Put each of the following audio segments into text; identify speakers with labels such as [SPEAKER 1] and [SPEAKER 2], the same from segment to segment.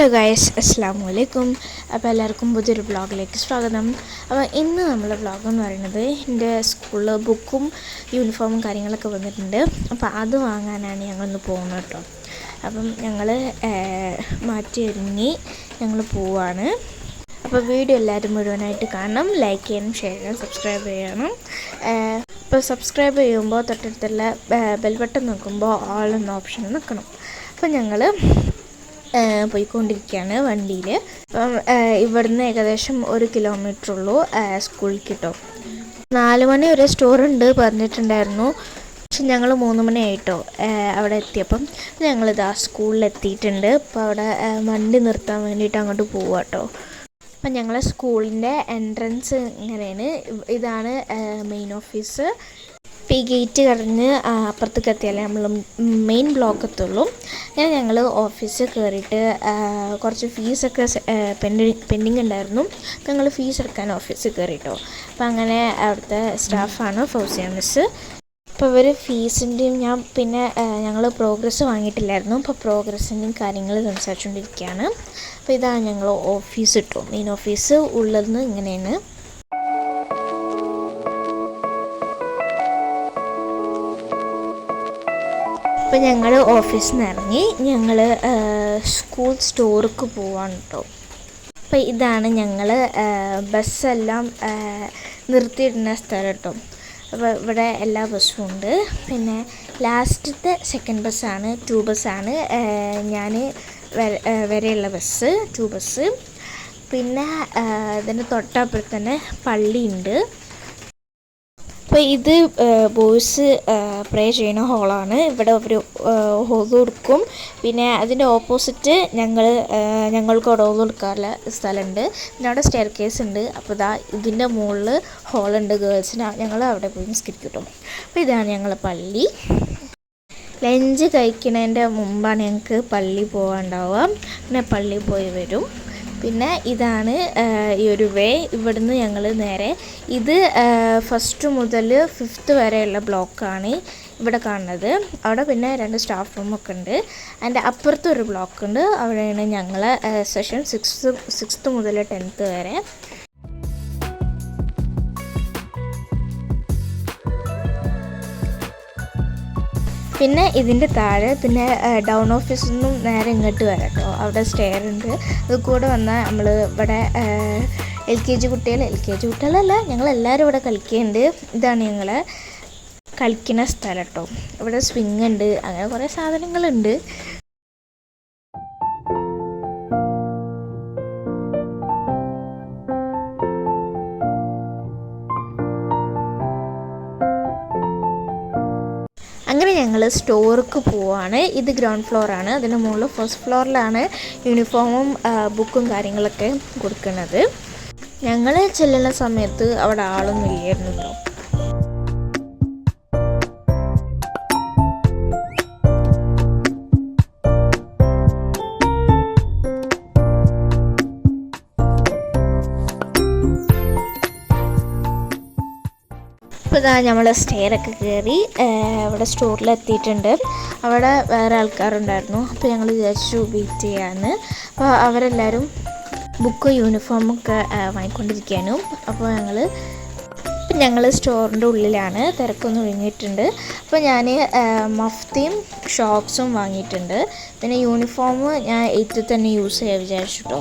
[SPEAKER 1] Hello guys അസ്സാം വലൈക്കും അപ്പോൾ എല്ലാവർക്കും പുതിയൊരു ബ്ലോഗിലേക്ക് സ്വാഗതം. അപ്പോൾ ഇന്ന് നമ്മളെ ബ്ലോഗ് എന്ന് പറയുന്നത് എന്റെ സ്കൂളിൽ ബുക്കും യൂണിഫോമും കാര്യങ്ങളൊക്കെ വന്നിട്ടുണ്ട്. അപ്പോൾ അത് വാങ്ങാനാണ് ഞങ്ങളിന്ന് പോകുന്നത് കേട്ടോ. അപ്പം ഞങ്ങൾ മാറ്റി ഒരുങ്ങി ഞങ്ങൾ പോവാണ്. അപ്പോൾ വീഡിയോ എല്ലാവരും മുഴുവനായിട്ട് കാണണം. ലൈക്ക് ചെയ്യണം ഷെയർ ചെയ്യണം സബ്സ്ക്രൈബ് ചെയ്യണം. ഇപ്പോൾ സബ്സ്ക്രൈബ് ചെയ്യുമ്പോൾ തൊട്ടടുത്തുള്ള ബെൽബട്ടൺ നോക്കുമ്പോൾ ഓൾ എന്ന ഓപ്ഷൻ നിൽക്കണം. അപ്പോൾ ഞങ്ങൾ പോയിക്കൊണ്ടിരിക്കുകയാണ് വണ്ടിയിൽ അപ്പം ഇവിടുന്ന് ഏകദേശം ഒരു കിലോമീറ്റർ ഉള്ളൂ സ്കൂളിൽ കിട്ടും നാല് മണി വരെ സ്റ്റോറുണ്ട് പറഞ്ഞിട്ടുണ്ടായിരുന്നു. പക്ഷെ ഞങ്ങൾ മൂന്ന് മണി ആയിട്ടോ അവിടെ എത്തിയപ്പം ഞങ്ങളിതാ സ്കൂളിൽ എത്തിയിട്ടുണ്ട്. അപ്പോൾ അവിടെ വണ്ടി നിർത്താൻ വേണ്ടിയിട്ട് അങ്ങോട്ട് പോവാം കേട്ടോ അപ്പം ഞങ്ങളെ സ്കൂളിന്റെ എൻട്രൻസ് ഇങ്ങനെയാണ്. ഇതാണ് മെയിൻ ഓഫീസ് ഇപ്പോൾ ഈ ഗേറ്റ് കടഞ്ഞ് അപ്പുറത്തേക്ക് എത്തിയാലേ നമ്മൾ മെയിൻ ബ്ലോക്ക് എത്തുള്ളൂ. അങ്ങനെ ഞങ്ങൾ ഓഫീസിൽ കയറിയിട്ട് കുറച്ച് ഫീസൊക്കെ പെൻഡിങ് പെൻഡിങ് ഉണ്ടായിരുന്നു. ഞങ്ങൾ ഫീസ് എടുക്കാൻ ഓഫീസിൽ കയറിയിട്ടോ അപ്പോൾ അങ്ങനെ അവിടുത്തെ സ്റ്റാഫാണ് ഫൗസിയ മിസ് അപ്പോൾ ഇവർ ഫീസിന്റെയും ഞാൻ പിന്നെ ഞങ്ങൾ പ്രോഗ്രസ് വാങ്ങിയിട്ടില്ലായിരുന്നു. അപ്പോൾ പ്രോഗ്രസ്സിന്റെയും കാര്യങ്ങൾ സംസാരിച്ചുകൊണ്ടിരിക്കുകയാണ് അപ്പോൾ ഇതാണ് ഞങ്ങൾ ഓഫീസ് കിട്ടും മെയിൻ ഓഫീസ് ഉള്ളതെന്ന് ഇങ്ങനെയാണ്. അപ്പോൾ ഞങ്ങൾ ഓഫീസിൽ നിന്ന് ഇറങ്ങി ഞങ്ങൾ സ്കൂൾ സ്റ്റോർക്ക് പോവാണ് കേട്ടോ അപ്പോൾ ഇതാണ് ഞങ്ങൾ ബസ്സെല്ലാം നിർത്തിയിടുന്ന സ്ഥലം കേട്ടോ അപ്പോൾ ഇവിടെ എല്ലാ ബസ്സും ഉണ്ട്. പിന്നെ ലാസ്റ്റത്തെ സെക്കൻഡ് ബസ്സാണ് ടു ബസ്സാണ്. ഞാൻ വരെയുള്ള ബസ് ടു ബസ് പിന്നെ ഇതിന്റെ തൊട്ടപ്പുറത്ത് തന്നെ പള്ളിയുണ്ട്. അപ്പോൾ ഇത് ബോയ്സ് പ്രേ ചെയ്യുന്ന ഹോളാണ്. ഇവിടെ ഒരു ഹോസ് കൊടുക്കും. പിന്നെ അതിന്റെ ഓപ്പോസിറ്റ് ഞങ്ങൾ ഞങ്ങൾക്ക് അവിടെ ഹോൾ കൊടുക്കാറുള്ള സ്ഥലമുണ്ട് പിന്നെ അവിടെ സ്റ്റെയർ കേസ് ഉണ്ട്. അപ്പോൾ ഇതാ ഇതിന്റെ മുകളിൽ ഹോളുണ്ട് ഗേൾസിന്. ഞങ്ങൾ അവിടെ പോയി നിസ്കരിക്കും അപ്പോൾ ഇതാണ് ഞങ്ങളെ പള്ളി. ലഞ്ച് കഴിക്കുന്നതിന്റെ മുമ്പാണ് ഞങ്ങൾക്ക് പള്ളി പോകാനുണ്ടാവുക പിന്നെ പള്ളി പോയി വരും. പിന്നെ ഇതാണ് ഈ ഒരു വേ. ഇവിടുന്ന് ഞങ്ങൾ നേരെ ഇത് ഫസ്റ്റ് മുതൽ ഫിഫ്ത്ത് വരെയുള്ള ബ്ലോക്കാണ് ഇവിടെ കാണുന്നത്. അവിടെ പിന്നെ രണ്ട് സ്റ്റാഫ് റൂമൊക്കെ ഉണ്ട്. അതിന്റെ അപ്പുറത്തൊരു ബ്ലോക്ക് ഉണ്ട്. അവിടെയാണ് ഞങ്ങൾ സെഷൻ സിക്സ് സിക്സ്ത്ത് മുതൽ ടെൻത്ത് വരെ. പിന്നെ ഇതിന്റെ താഴെ പിന്നെ ഡൗൺ ഓഫീസിൽ നിന്നും നേരെ ഇങ്ങോട്ട് വരാം കേട്ടോ. അവിടെ സ്റ്റെയർ ഉണ്ട്. അത് കൂടെ വന്നാൽ നമ്മൾ ഇവിടെ എൽ കെ ജി കുട്ടികൾ എൽ കെ ജി കുട്ടികളല്ല ഞങ്ങളെല്ലാവരും ഇവിടെ കളിക്കുന്നുണ്ട് ഇതാണ് ഞങ്ങൾ കളിക്കുന്ന സ്ഥലം കേട്ടോ. ഇവിടെ സ്വിങ് ഉണ്ട്. അങ്ങനെ കുറേ സാധനങ്ങളുണ്ട്. സ്റ്റോർക്ക് പോവാണ്. ഇത് ഗ്രൗണ്ട് ഫ്ലോറാണ്. അതിന് മുകളിൽ ഫസ്റ്റ് ഫ്ലോറിലാണ് യൂണിഫോമും ബുക്കും കാര്യങ്ങളൊക്കെ കൊടുക്കുന്നത്. ഞങ്ങൾ ചെല്ലുന്ന സമയത്ത് അവിടെ ആളൊന്നും ഇല്ലായിരുന്നു കേട്ടോ ഇപ്പോൾ ഇതാ നമ്മൾ സ്റ്റെയറൊക്കെ കയറി അവിടെ സ്റ്റോറിലെത്തിയിട്ടുണ്ട്. അവിടെ വേറെ ആൾക്കാരുണ്ടായിരുന്നു. അപ്പോൾ ഞങ്ങൾ വിചാരിച്ചു വെയിറ്റ് ചെയ്യാമെന്ന് അപ്പോൾ അവരെല്ലാവരും ബുക്കും ബുക്ക് യൂണിഫോമൊക്കെ വാങ്ങിക്കൊണ്ടിരിക്കാനും. അപ്പോൾ ഞങ്ങൾ ഞങ്ങൾ സ്റ്റോറിന്റെ ഉള്ളിലാണ്. തിരക്കൊന്നും ഒഴിഞ്ഞിട്ടുണ്ട്. അപ്പോൾ ഞാൻ മഫ്തിയും ഷോക്സും വാങ്ങിയിട്ടുണ്ട്. പിന്നെ യൂണിഫോം ഞാൻ എയ്ത്തിൽ തന്നെ യൂസ് ചെയ്യാൻ വിചാരിച്ചിട്ടോ.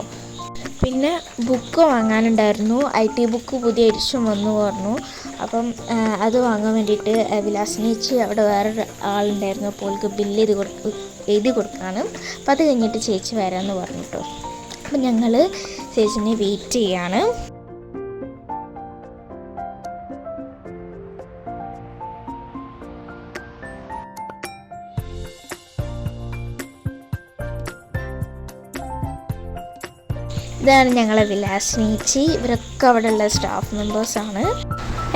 [SPEAKER 1] പിന്നെ ബുക്ക് വാങ്ങാനുണ്ടായിരുന്നു. ഐ ടി ബുക്ക് പുതിയ എഡിഷൻ വന്നു പറഞ്ഞു. അപ്പം അത് വാങ്ങാൻ വേണ്ടിയിട്ട് വിലാസിനേച്ചി അവിടെ വേറൊരു ആളുണ്ടായിരുന്നു. അപ്പോൾ അവൾക്ക് ബില്ല് ചെയ്ത് കൊടു എഴുതി കൊടുക്കാനും അപ്പം അത് കഴിഞ്ഞിട്ട് ചേച്ചി വരാമെന്ന് പറഞ്ഞു കേട്ടോ. അപ്പം ഞങ്ങൾ ചേച്ചിനെ വെയിറ്റ് ചെയ്യാണ്. ഇതാണ് ഞങ്ങളെ വിലാസിനേച്ചി ഇവരൊക്കെ അവിടെയുള്ള സ്റ്റാഫ് മെമ്പേഴ്സാണ്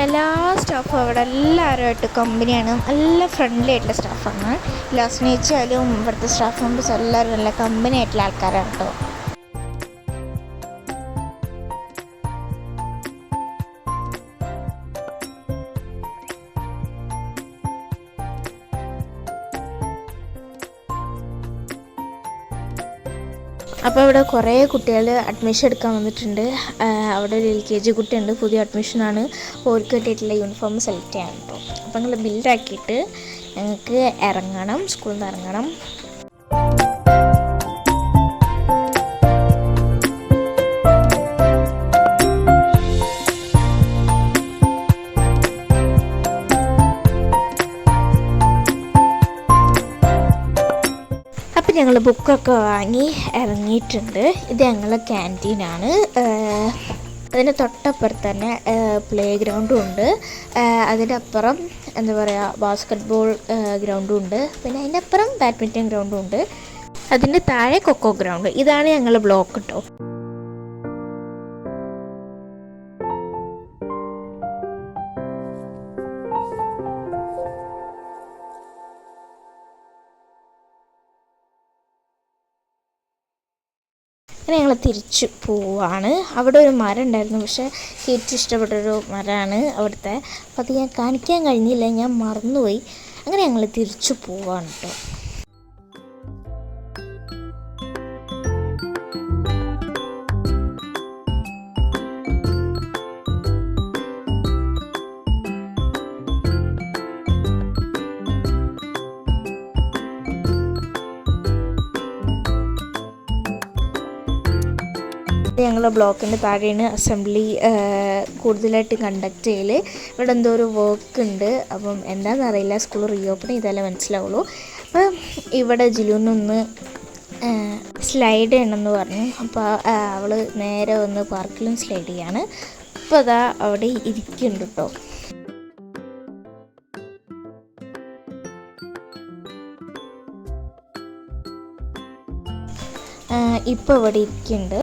[SPEAKER 1] എല്ലാ സ്റ്റാഫും അവിടെ എല്ലാവരുമായിട്ട് കമ്പനിയാണ് നല്ല ഫ്രണ്ട്ലി ആയിട്ടുള്ള സ്റ്റാഫാണ് വിലാസിനേച്ചി ആയാലും ഇവിടുത്തെ സ്റ്റാഫ് മെമ്പേഴ്സ് എല്ലാവരും നല്ല കമ്പനി ആയിട്ടുള്ള ആൾക്കാരാണ് കേട്ടോ. അപ്പോൾ ഇവിടെ കുറേ കുട്ടികൾ അഡ്മിഷൻ എടുക്കാൻ വന്നിട്ടുണ്ട്. അവിടെ ഒരു എൽ കെ ജി കുട്ടിയുണ്ട്. പുതിയ അഡ്മിഷനാണ് ഓർക്ക് കിട്ടിയിട്ടുള്ള യൂണിഫോം സെലക്ട് ചെയ്യാൻ കേട്ടോ അപ്പോൾ നിങ്ങൾ ബില്ലാക്കിയിട്ട് ഞങ്ങൾക്ക് ഇറങ്ങണം സ്കൂളിൽ നിന്ന് ഇറങ്ങണം. ബുക്കൊക്കെ വാങ്ങി ഇറങ്ങിയിട്ടുണ്ട്. ഇത് ഞങ്ങളെ ക്യാന്റീനാണ് അതിന് തൊട്ടപ്പുറത്ത് തന്നെ പ്ലേ ഗ്രൗണ്ടും ഉണ്ട്. അതിന്റെ അപ്പുറം എന്താ പറയുക ബാസ്ക്കറ്റ് ബോൾ ഗ്രൗണ്ടും ഉണ്ട്. പിന്നെ അതിന്റെ അപ്പുറം ബാഡ്മിന്റൺ ഗ്രൗണ്ടും ഉണ്ട്. അതിന്റെ താഴെ കൊക്കോ ഗ്രൗണ്ട് ഇതാണ് ഞങ്ങളുടെ ബ്ലോക്ക് കേട്ടോ അങ്ങനെ ഞങ്ങൾ തിരിച്ചു പോവാണ്. അവിടെ ഒരു മരം ഉണ്ടായിരുന്നു പക്ഷേ ഏറ്റവും ഇഷ്ടപ്പെട്ടൊരു മരമാണ് അവിടുത്തെ. അപ്പോൾ അത് ഞാൻ കാണിക്കാൻ കഴിഞ്ഞില്ല. ഞാൻ മറന്നുപോയി. അങ്ങനെ ഞങ്ങൾ തിരിച്ചു പോവാണ് കേട്ടോ ഞങ്ങൾ ബ്ലോക്കിന്റെ താഴെയാണ് അസംബ്ലി കൂടുതലായിട്ട് കണ്ടക്ട് ചെയ്യൽ ഇവിടെ എന്തോ ഒരു വർക്ക് ഉണ്ട്. അപ്പം എന്താണെന്ന് അറിയില്ല. സ്കൂൾ റീഓപ്പൺ ചെയ്താലേ മനസ്സിലാവുള്ളൂ. അപ്പം ഇവിടെ ജിലൂന്നൊന്ന് സ്ലൈഡ് ചെയ്യണമെന്ന് പറഞ്ഞു. അപ്പോൾ അവൾ നേരെ ഒന്ന് പാർക്കിലും സ്ലൈഡ് ചെയ്യാണ്. അപ്പോൾ അതാ അവിടെ ഇരിക്കുന്നുണ്ട് കേട്ടോ ഇപ്പോൾ ഇവിടെ ഇരിക്കുന്നുണ്ട്.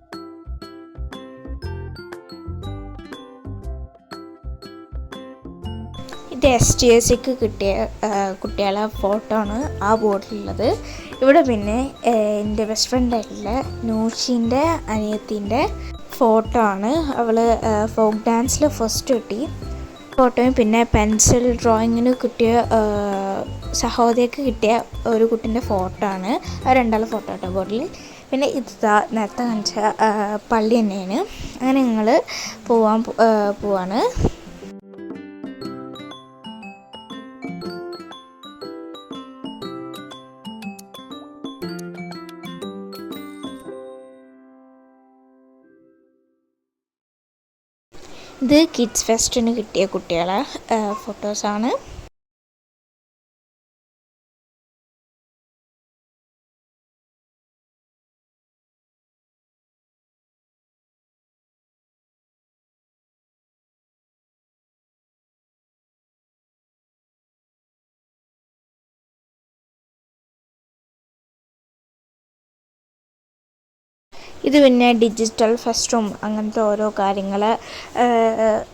[SPEAKER 1] എസ് കിട്ടിയ കുട്ടികളെ ഫോട്ടോ ആണ് ആ ബോർഡിലുള്ളത് ഇവിടെ പിന്നെ എന്റെ ബെസ്റ്റ് ഫ്രണ്ടായിട്ടുള്ള നൂഷിന്റെ അനിയത്തിന്റെ ഫോട്ടോ ആണ്. അവൾ ഫോക്ക് ഡാൻസിൽ ഫസ്റ്റ് കിട്ടി. ഫോട്ടോയും പിന്നെ പെൻസിൽ ഡ്രോയിങ്ങിന് കിട്ടിയ സഹോദരിക്ക് കിട്ടിയ ഒരു കുട്ടീന്റെ ഫോട്ടോ ആണ്. ആ രണ്ടാളെ ഫോട്ടോ കേട്ടോ ബോർഡിൽ പിന്നെ ഇത് നേരത്തെ കാണിച്ച പള്ളി തന്നെയാണ്. അങ്ങനെ ഞങ്ങൾ പോവാൻ പോവാണ്. ഇത് കിഡ്സ് ഫെസ്റ്റിന് കിട്ടിയ കുട്ടികളെ ഫോട്ടോസാണ് ഇത് പിന്നെ ഡിജിറ്റൽ ഫെസ്റ്റും അങ്ങനത്തെ ഓരോ കാര്യങ്ങൾ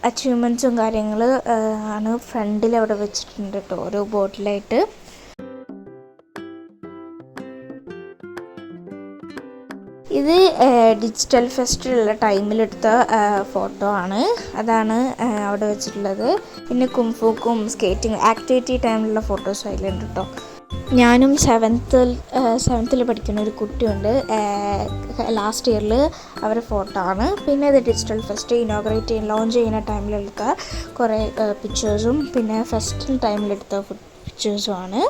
[SPEAKER 1] അച്ചീവ്മെന്റ്സും കാര്യങ്ങൾ ആണ് ഫ്രണ്ടിൽ അവിടെ വെച്ചിട്ടുണ്ട് കേട്ടോ ഓരോ ബോട്ടിലായിട്ട് ഇത് ഡിജിറ്റൽ ഫെസ്റ്റിലുള്ള ടൈമിലെടുത്ത ഫോട്ടോ ആണ്. അതാണ് അവിടെ വെച്ചിട്ടുള്ളത്. പിന്നെ കുംഫുക്കും സ്കേറ്റിംഗ് ആക്ടിവിറ്റി ടൈമിലുള്ള ഫോട്ടോസ് അതിലുണ്ട് കേട്ടോ ഞാനും സെവൻത്തിൽ സെവൻത്തിൽ പഠിക്കുന്ന ഒരു കുട്ടിയുണ്ട്. ലാസ്റ്റ് ഇയറിൽ അവർ ഫോട്ടോ ആണ്. പിന്നെ ഇത് ഡിജിറ്റൽ ഫെസ്റ്റ് ഇനോഗ്രേറ്റ് ചെയ്യാൻ ലോഞ്ച് ചെയ്യുന്ന ടൈമിലെടുത്ത കുറേ പിക്ചേഴ്സും പിന്നെ ഫെസ്റ്റിൽ ടൈമിലെടുത്ത പിക്ചേഴ്സും ആണ്.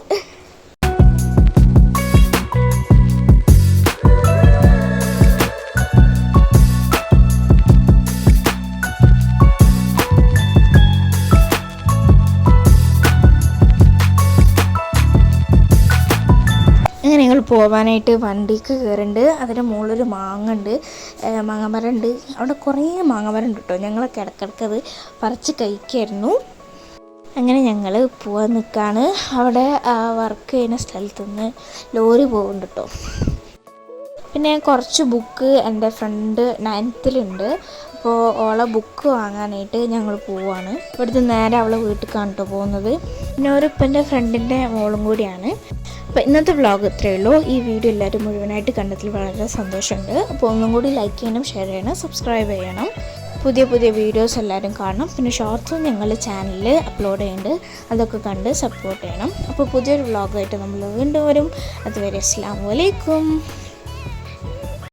[SPEAKER 1] പോകാനായിട്ട് വണ്ടിക്ക് കയറുന്നുണ്ട് അതിന്റെ മുകളിലൊരു മാങ്ങ ഉണ്ട് മാങ്ങമരം ഉണ്ട് അവിടെ കുറേ മാങ്ങമരം ഉണ്ട് കേട്ടോ. ഞങ്ങളൊക്കെ ഇടയ്ക്കിടയ്ക്ക് അത് പറിച്ച് കഴിക്കായിരുന്നു അങ്ങനെ ഞങ്ങൾ പോവാൻ നിൽക്കുകയാണ് അവിടെ വർക്ക് ചെയ്യുന്ന സ്ഥലത്തു നിന്ന് ലോറി പോകുന്നുണ്ട് കേട്ടോ. പിന്നെ കുറച്ച് ബുക്ക് എന്റെ ഫ്രണ്ട് നയൻത്തിലുണ്ട് അപ്പോൾ ഓളെ ബുക്ക് വാങ്ങാനായിട്ട് ഞങ്ങൾ പോവാണ്. ഇവിടുത്തെ നേരെ അവളെ വീട്ടിൽ കേട്ടോ പോകുന്നത്. പിന്നെ ഒരു ഇപ്പം എന്റെ ഫ്രണ്ടിന്റെ മോളും കൂടിയാണ്. അപ്പോൾ ഇന്നത്തെ വ്ളോഗ് ഇത്രയേ ഉള്ളൂ. ഈ വീഡിയോ എല്ലാവരും മുഴുവനായിട്ട് കണ്ടതിൽ വളരെ സന്തോഷമുണ്ട്. അപ്പോൾ ഒന്നും കൂടി ലൈക്ക് ചെയ്യണം ഷെയർ ചെയ്യണം സബ്സ്ക്രൈബ് ചെയ്യണം. പുതിയ പുതിയ വീഡിയോസ് എല്ലാവരും കാണണം. പിന്നെ ഷോർട്സും ഞങ്ങളുടെ ചാനലിൽ അപ്ലോഡ് ചെയ്യുന്നുണ്ട് അതൊക്കെ കണ്ട് സപ്പോർട്ട് ചെയ്യണം. അപ്പോൾ പുതിയൊരു വ്ളോഗായിട്ട് നമ്മൾ വീണ്ടും വരും. അതുവരെ അസ്സാം വലൈക്കും